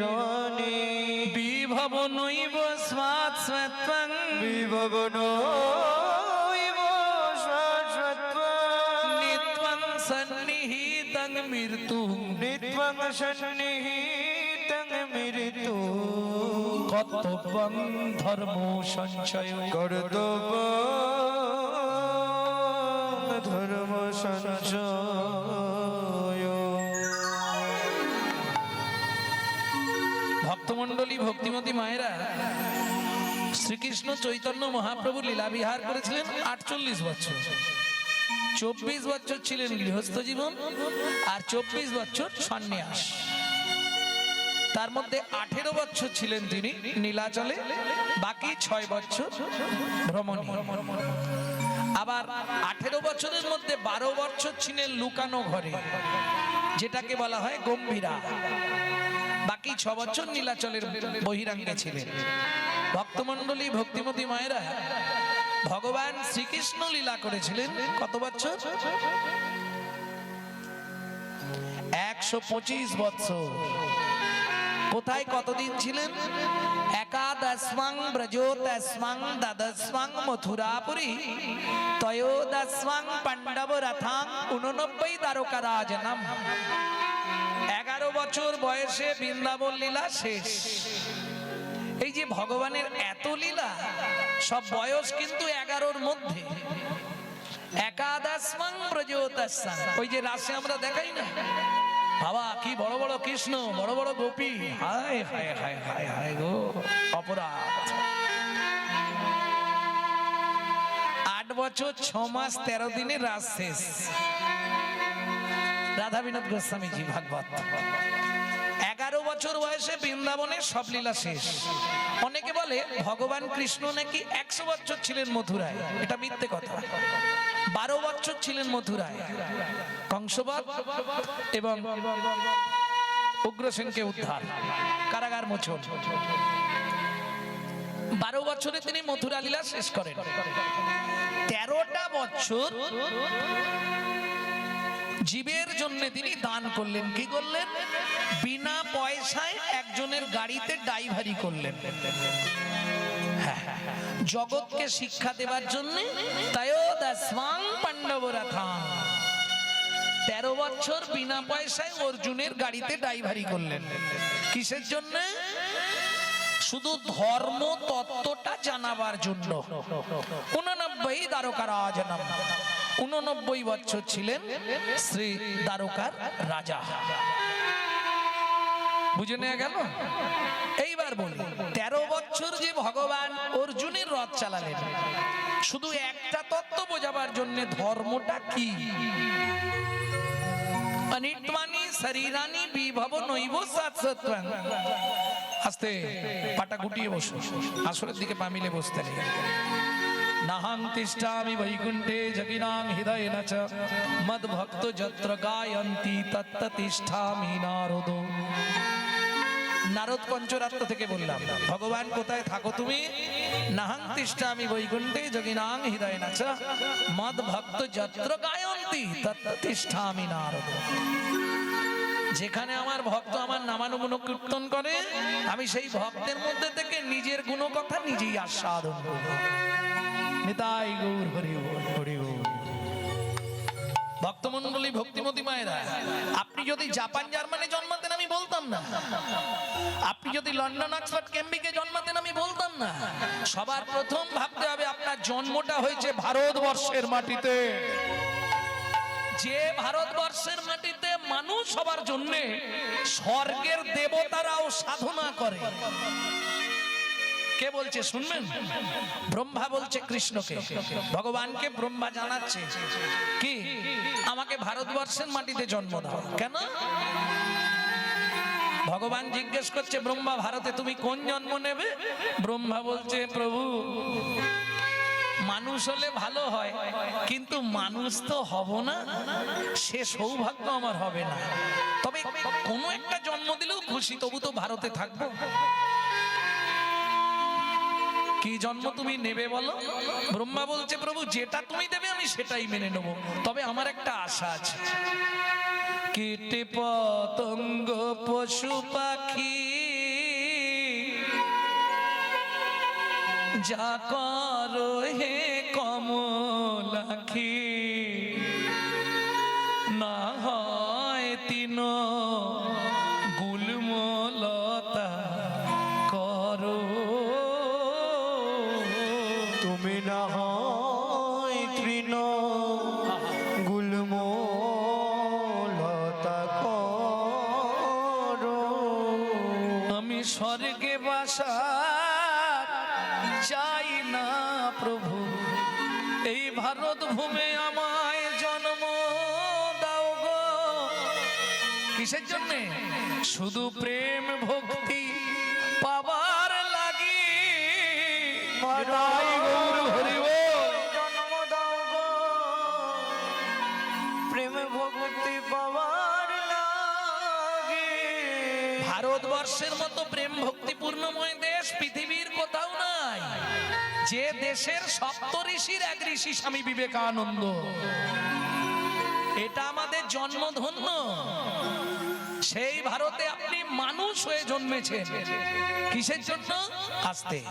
রানী বিভব নৈব স্মাৎ স্বত্বং বিভবনো নিত্বং সন্নিহিতং মৃত্যু নিত্বং সন্নিহিতং মৃত্যু কর্তব্যং ধর্ম সঞ্চয় কর্তব্য সঞ্চয় ভক্তমণ্ডলী, ভক্তিমতী মায়েরা, শ্রীকৃষ্ণ চৈতন্য মহাপ্রভু লীলা বিহার করেছিলেন আটচল্লিশ বছর। চব্বিশ বছর ছিলেন গৃহস্থ জীবন আর চব্বিশ বছর সন্ন্যাস। তার মধ্যে আঠেরো বছর ছিলেন তিনি নীলাচলে, বাকি ছয় বছর ভ্রমণ। আবার আঠেরো বছরের মধ্যে বারো বছর ছিলেন লুকানো ঘরে, যেটাকে বলা হয় গম্ভীরা। বাকি ছ বছর নীলাচলের বহিরাঙ্গে ছিলেন। ভক্তমণ্ডলী, ভক্তিমতী মায়েরা ভগবান শ্রীকৃষ্ণ লীলা করেছিলেন কত বছর? একশো পঁচিশ বছর কোথায় কতদিন ছিলেন? মথুরাপুরী এগারো বছর বয়সে বৃন্দাবন লীলা শেষ। এই যে ভগবানের এত লীলা, সব বয়স কিন্তু এগারোর মধ্যে। একাদশমাং ব্রজোদশাং ওই যে রাশে আমরা দেখাই না। বাবা, কি বড় বড় কৃষ্ণ, বড় বড় গোপী। হায় হায় হায় হায় হায় গো, অপরাধ। আট বছর, ছ মাস, তেরো দিনে রাজ শেষ। রাধা বিনোদ গোস্বামীজি, ভাগবত। এগারো বছর বয়সে বৃন্দাবনের সব লীলা শেষ। অনেকে বলে, ভগবান কৃষ্ণ নাকি একশো বছর ছিলেন মথুরায়? এটা মিথ্যে কথা। বারো বছর ছিলেন মথুরায়। কংসবধ এবং উগ্রসেনকে উদ্ধার। কারাগার মোচন। বারো বছরে তিনি মথুরা লীলা শেষ করেন। তেরোটা বছর জীবের জন্য তিনি দান করলেন। কি করলেন? বিনা পয়সায় একজনের গাড়িতে ড্রাইভারি করলেন। জগৎকে শিক্ষা দেবার জন্য তাইও পাণ্ডবরা থাম তেরো বছর বিনা পয়সায় অর্জুনের গাড়িতে ড্রাইভারি করলেন। কিসের জন্য? শুধু ধর্ম তত্ত্বটা জানাবার জন্য। উননব্বই দ্বারকা উননব্বই বছর ছিলেন শ্রী দ্বারকার রাজা। বুঝে নেওয়া গেল? এইবার বলি বছর যে ভগবান অর্জুনের রথ চালালেন। শুধু একটা তত্ত্ব বোঝাবার জন্য ধর্মটা কি? অনিটমানি শরীরানি বিভব নৈব সাতসত্বাং আস্তে, পাটা গুটিয়ে বসো। আসরের দিকে পামিলে বসতে নেই। নাহাং তিষ্ঠামি বৈকুণ্ঠে জগিনাং হৃদয় চ। মদ ভক্ত যত্র গায়ন্তি তত্ত তিষ্ঠামি নারদ। নারদ পঞ্চরাত্র থেকে বললাম, ভগবান, কোথায় থাকো তুমি নাহাং তিষ্ঠামি বৈকুণ্ঠে যোগিনাং হৃদয় নাচ মদ ভক্ত যত্র গায়ন্তি তত্ত তিষ্ঠামি নারদ যেখানে আমার ভক্ত আমার নামানুগুণ কীর্তন করে, আমি সেই ভক্তের মধ্যে থেকে নিজের গুণ কথা নিজেই আস্বাদন করি নিতাই গৌর হরি হরি। ভক্তমন্ডলী ভক্তিমতী মায়েরা, আপনি যদি জাপান, জার্মানি জন্মাতেন, আমি বলতাম না। আপনি যদি লন্ডন, অক্সফোর্ড কেম্বিকে জন্মাতেন, আমি বলতাম না। সবার প্রথম ভাবতে হবে, আপনার জন্মটা হয়েছে ভারতবর্ষের মাটিতে। যে ভারতবর্ষের মাটিতে মানুষ সবার জন্য স্বর্গের দেবতারাও সাধনা করে। কে বলছে শুনবেন? ব্রহ্মা বলছে কৃষ্ণকে। ভগবানকে ব্রহ্মা জানাচ্ছে। কি? আমাকে ভারতবর্ষের মাটিতে জন্ম দাও। কেন? ভগবান জিজ্ঞেস করছে, ব্রহ্মা, ভারতে তুমি কোন জন্ম নেবে? ব্রহ্মা বলছে, প্রভু, মানুষ হলে ভালো হয়, কিন্তু মানুষ তো হব না। সে সৌভাগ্য আমার হবে না। তবে কোনো একটা জন্ম দিলেও খুশি, তবু তো ভারতে থাকব। কি জন্ম তুমি নেবে বলো? ব্রহ্মা বলছে, প্রভু, যেটা তুমি দেবে আমি সেটাই মেনে নেব। তবে আমার একটা আশা আছে। কেটে পতঙ্গ পশু পাখি যা কর হে কমলাখি। এই ভারত ভূমে আমায় জন্ম দাও গো। কিসের জন্য? শুধু প্রেম ভক্তি পাবার লাগি। জন্ম দাও গো। প্রেম ভক্তি পাবার লাগে। ভারতবর্ষের মতো প্রেম ভক্তিপূর্ণময় দেশ পৃথিবীর কোথাও নাই যে দেশের সপ্ত ঋষির এক ঋষি স্বামী বিবেকানন্দ। এটা আমাদের জন্মধন্য। সেই ভারতে আপনি মানুষ হয়ে জন্মেছেন। কিসের জন্য? আসতে।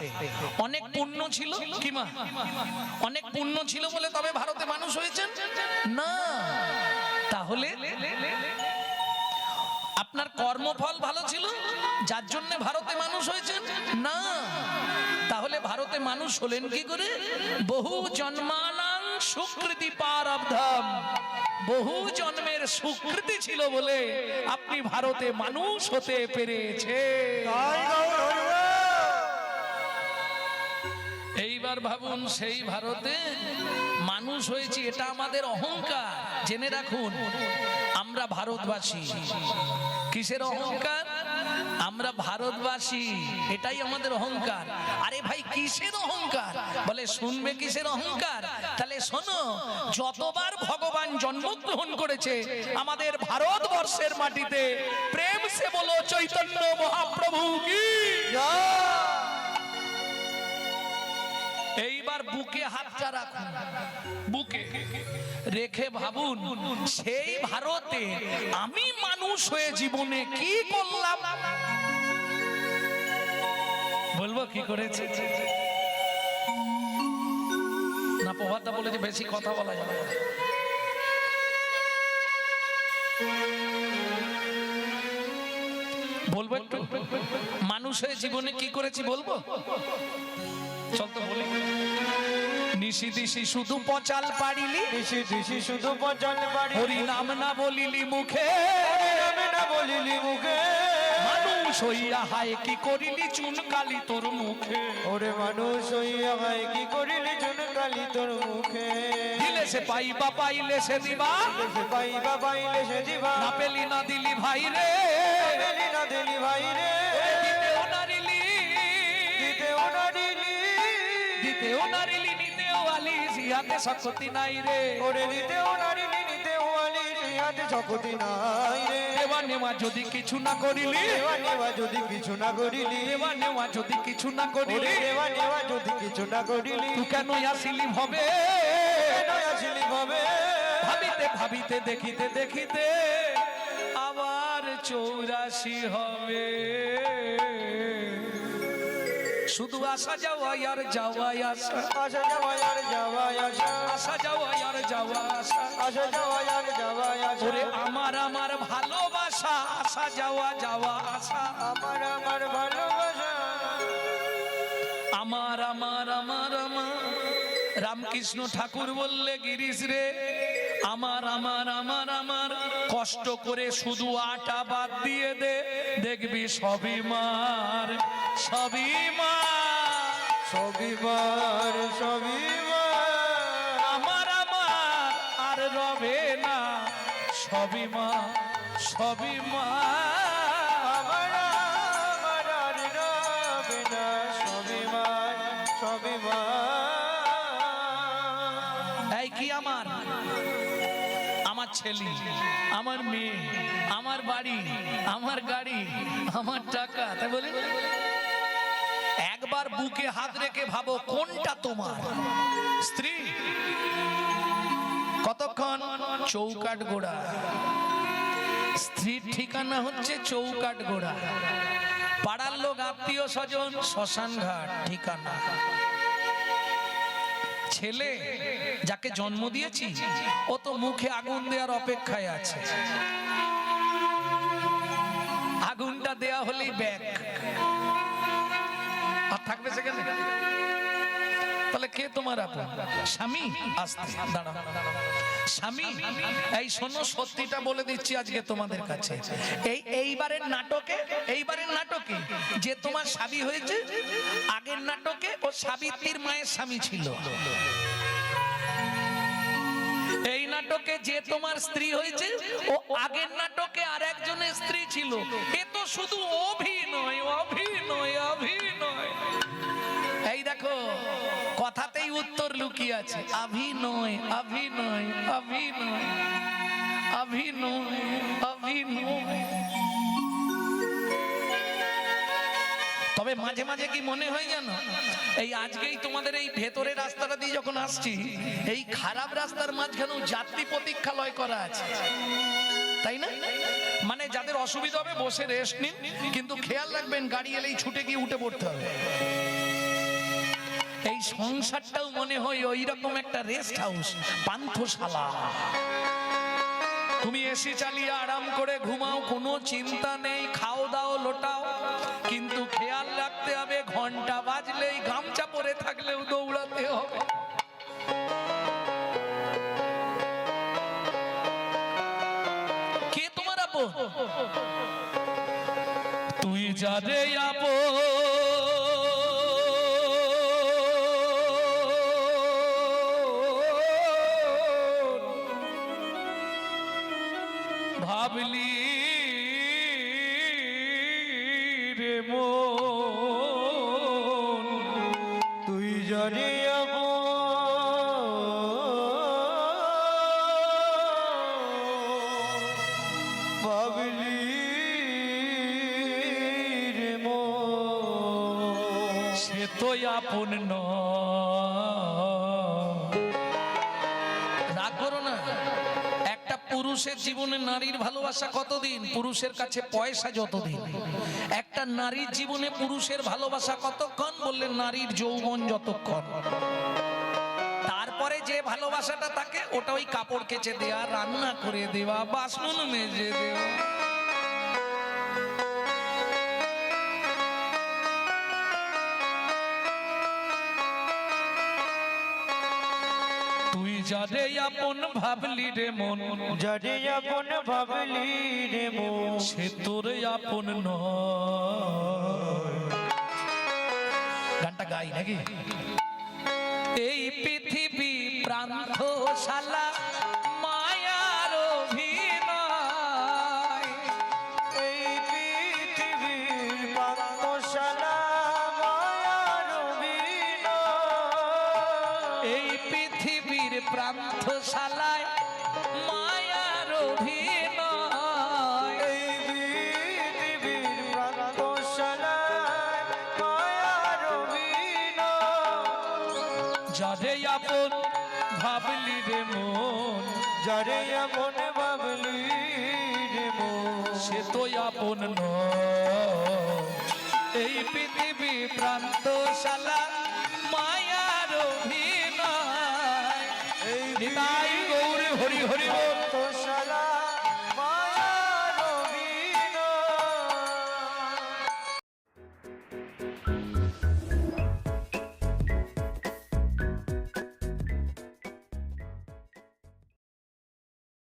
অনেক পুণ্য ছিল কি মা অনেক পুণ্য ছিল বলে তবে ভারতে মানুষ হয়েছেন? না। তাহলে? আপনার কর্মফল ভালো ছিল? যার জন্য ভারতে মানুষ হয়েছেন? না। তাহলে ভারতে মানুষ হলেন কি করে? বহু জন্মানাং সুকৃতি পারব্ধাম বহু জন্মের সুকৃতি ছিল বলে আপনি ভারতে মানুষ হতে পেরেছে। এইবার ভাবুন, সেই ভারতে মানুষ হয়েছি, এটা আমাদের অহংকার। জেনে রাখুন, আমরা ভারতবাসী। কিসের অহংকার? আমরা ভারতবাসী এটাই আমাদের অহংকার। আরে ভাই কিসের অহংকার? বলে শুনবে কিসের অহংকার? তাহলে শোনো যতবার ভগবান জন্মগ্রহণ করেছে আমাদের ভারতবর্ষের মাটিতে প্রেম সে বলো চৈতন্য মহাপ্রভু কি? এইবার বুকে হাতটা রাখুন। বুকে রেখে ভাবুন, সেই ভারতে আমি মানুষ হয়ে জীবনে কি করলাম? বলব কি করেছে? না প্রভাতটা বলে যে বেশি কথা বলা যাবে। বলব একটু? মানুষ হয়ে জীবনে কি করেছি বলব? চল তো বলি। নিশি দিশি শুধু পচাল পারিলি দিশি দিশি শুধু পচন বাড়ি হরি নাম না বলিলি মুখে। নামে না বলিলি মুখে। মানুষ হইয়া হায় কি করিলি চুন কালি তোর মুখে? ওরে মানুষ হইয়া হয় কি করিলি জুন কালি তোর মুখে? দিলে সে পাইবা পাইলে সে দিবা। সে পাইবা পাইলে সে দিবা। না পেলি না দিলি ভাই রে। দিলি না দিলি ভাই রে। দিতেও নারিলি দিতেও না দিলি। দিতেও নারিলি নিতেও আলি জিহাতে শক্তি নাই রে। ওরে দিতেও না দিলি নিতেও আলি হাতে শক্তি নাই রে। দেওয়া নেওয়া যদি কিছু না করিলি দেওয়া নেওয়া যদি কিছু না করিলি দেওয়া নেওয়া যদি কিছু না করিলি দেওয়া নেওয়া যদি কিছু না করিলি। তুই কেন আসিলি হবে কেন আসিলি ভাবে? ভাবিতে ভাবিতে দেখিতে দেখিতে আবার চৌরাশি হবে। শুধু আসা যাওয়া আর যাওয়া আসা। আসা যাওয়া আর যাওয়া আসা। আসা যাওয়া আর যাওয়া আসা। আসা যাওয়া আর যাওয়া আসা। আমার আমার ভালোবাসা আসা যাওয়া যাওয়া আসা। আমার আমার ভালোবাসা। আমার আমার আমার আমার রামকৃষ্ণ ঠাকুর বললে গিরিশ রে। আমার আমার আমার আমার কষ্ট করে শুধু আটা বাদ দিয়ে দে। দেখবি সবই মার সবই মার। সবিবার সবিবার আমার আমার আর রবে না। সবই মা সবই মা ছেলে, আমার মেয়ে, আমার বাড়ি, আমার গাড়ি, আমার টাকা, তাই বলি? একবার বুকে হাত রেখে ভাবো, কোনটা তোমার? স্ত্রী, কতক্ষণ? চৌকাট গোড়া স্ত্রীর ঠিকানা হচ্ছে চৌকাট গোড়া পাড়ার লোক, আত্মীয় স্বজন শ্মশান ঘাট ঠিকানা। ছেলে যাকে জন্ম দিয়েছি, ও তো মুখে আগুন দেওয়ার অপেক্ষায় আছে। আগুনটা দেয়া হলেই ব্যাগ আর থাকবে সেখানে? তাহলে কে তোমার আপন? স্বামী? আসতে দাঁড়া স্বামী, এই শোনো, সত্যিটা বলে দিচ্ছি আজকে তোমাদের কাছে। এই, এইবারের নাটকে এইবারের নাটকে যে তোমার স্বামী হয়েছে, আগের নাটকে ও সাবিত্রীর মায়ের স্বামী ছিল। এই নাটকে যে তোমার স্ত্রী হয়েছে, ও আগের নাটকে আর একজনের স্ত্রী ছিল। এ তো শুধু অভিনয় অভিনয় অভিনয়। এই দেখো কথাতেই উত্তর লুকিয়ে আছে। অভিনয় অভিনয় অভিনয় অভিনয় অভিনয়। তবে মাঝে মাঝে কি মনে হয় জানো? এই আজকেই তোমাদের এই ভেতরের রাস্তাটা দিয়ে যখন আসছি, এই খারাপ রাস্তার মাঝখানেও যাত্রী প্রতীক্ষালয় করা আছে। তাই না? মানে যাদের অসুবিধা হবে বসে রেস্ট নিন, কিন্তু খেয়াল রাখবেন, গাড়ি এলেই ছুটে গিয়ে উঠে পড়তে হবে। এই সংসারটাও মনে হয় ওই রকম একটা রেস্ট হাউস পান্থশালা। তুমি এসি চালিয়ে আরাম করে ঘুমাও, কোনো চিন্তা নেই, খাও দাও, লোটাও। কিন্তু খেয়াল রাখতে হবে, ঘণ্টা বাজলেই গামছা পরে থাকলেও দৌড়াতে হবে। কে তোমার আপন? তুই যারে আপন ভাবলি রে মন পুরুষের জীবনে নারীর ভালোবাসা কতদিন? পুরুষের কাছে পয়সা যতদিন? একটা নারীর জীবনে পুরুষের ভালোবাসা কতক্ষণ? বললেন, নারীর যৌবন যতক্ষণ। তারপরে যে ভালোবাসাটা থাকে ওটা ওই কাপড় কেচে দেওয়া রান্না করে দেওয়া, বাসন মেজে দেওয়া। তুই যারে আপন ভাবলি রে মন। জানি আপন ভাবলি রে মন। সে তোর আপন নয়। গানটা গাই নাকি? এই পৃথিবী প্রান্তশালা প্রান্তশালায় মায়ার অভিনয় পৃথিবীর পান্তশালায় মায়ার অভিনয়। যারে আপন ভাবলি রে মন যারে এমন ভাবলি রে মন সে তো আপন নয়। এই পৃথিবী প্রান্তশালা মায়ার অভিনয় নিতাই গৌরে হরি হরি বল।